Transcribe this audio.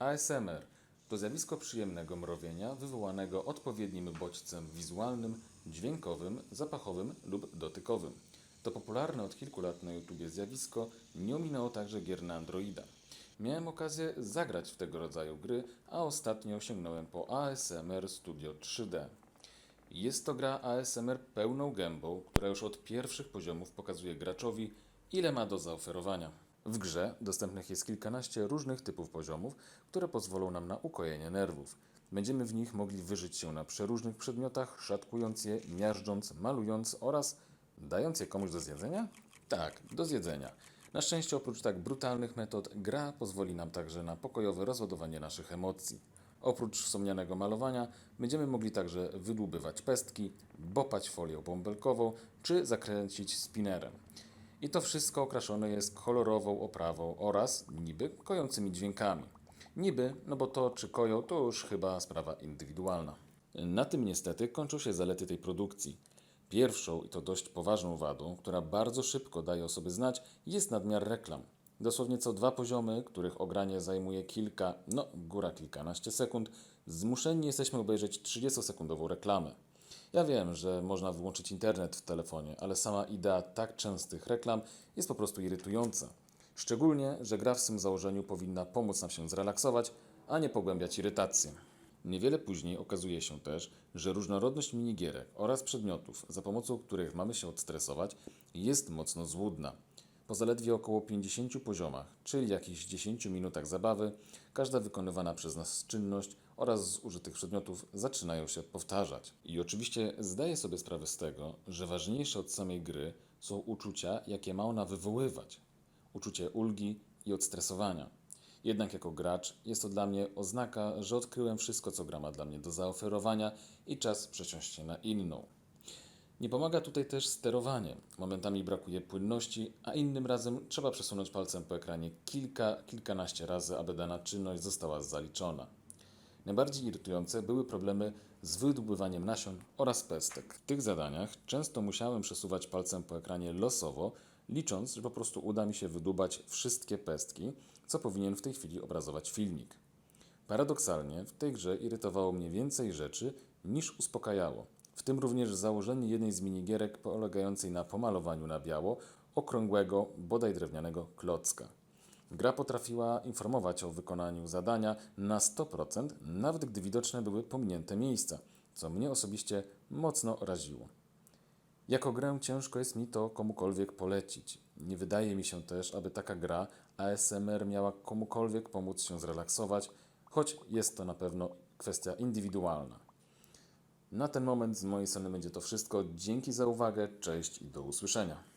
ASMR to zjawisko przyjemnego mrowienia wywołanego odpowiednim bodźcem wizualnym, dźwiękowym, zapachowym lub dotykowym. To popularne od kilku lat na YouTubie zjawisko nie ominęło także gier na Androida. Miałem okazję zagrać w tego rodzaju gry, a ostatnio sięgnąłem po ASMR Studio 3D. Jest to gra ASMR pełną gębą, która już od pierwszych poziomów pokazuje graczowi, ile ma do zaoferowania. W grze dostępnych jest kilkanaście różnych typów poziomów, które pozwolą nam na ukojenie nerwów. Będziemy w nich mogli wyżyć się na przeróżnych przedmiotach, szatkując je, miażdżąc, malując oraz dając je komuś do zjedzenia? Tak, do zjedzenia. Na szczęście oprócz tak brutalnych metod, gra pozwoli nam także na pokojowe rozładowanie naszych emocji. Oprócz wspomnianego malowania, będziemy mogli także wydłubywać pestki, bopać folią bąbelkową czy zakręcić spinnerem. I to wszystko okraszone jest kolorową oprawą oraz niby kojącymi dźwiękami. Niby, no bo to czy koją to już chyba sprawa indywidualna. Na tym niestety kończą się zalety tej produkcji. Pierwszą i to dość poważną wadą, która bardzo szybko daje o sobie znać, jest nadmiar reklam. Dosłownie co dwa poziomy, których ogranie zajmuje kilka, no góra kilkanaście sekund, zmuszeni jesteśmy obejrzeć 30-sekundową reklamę. Ja wiem, że można wyłączyć internet w telefonie, ale sama idea tak częstych reklam jest po prostu irytująca. Szczególnie, że gra w swym założeniu powinna pomóc nam się zrelaksować, a nie pogłębiać irytację. Niewiele później okazuje się też, że różnorodność minigierek oraz przedmiotów, za pomocą których mamy się odstresować, jest mocno złudna. Po zaledwie około 50 poziomach, czyli jakichś 10 minutach zabawy, każda wykonywana przez nas czynność oraz z użytych przedmiotów zaczynają się powtarzać. I oczywiście zdaję sobie sprawę z tego, że ważniejsze od samej gry są uczucia, jakie ma ona wywoływać. Uczucie ulgi i odstresowania. Jednak jako gracz jest to dla mnie oznaka, że odkryłem wszystko, co gra ma dla mnie do zaoferowania i czas przesiąść się na inną. Nie pomaga tutaj też sterowanie. Momentami brakuje płynności, a innym razem trzeba przesunąć palcem po ekranie kilka, kilkanaście razy, aby dana czynność została zaliczona. Najbardziej irytujące były problemy z wydobywaniem nasion oraz pestek. W tych zadaniach często musiałem przesuwać palcem po ekranie losowo, licząc, że po prostu uda mi się wydubać wszystkie pestki, co powinien w tej chwili obrazować filmik. Paradoksalnie w tej grze irytowało mnie więcej rzeczy niż uspokajało. W tym również założenie jednej z minigierek polegającej na pomalowaniu na biało okrągłego, bodaj drewnianego klocka. Gra potrafiła informować o wykonaniu zadania na 100%, nawet gdy widoczne były pominięte miejsca, co mnie osobiście mocno raziło. Jako grę ciężko jest mi to komukolwiek polecić. Nie wydaje mi się też, aby taka gra ASMR miała komukolwiek pomóc się zrelaksować, choć jest to na pewno kwestia indywidualna. Na ten moment z mojej strony będzie to wszystko. Dzięki za uwagę, cześć i do usłyszenia.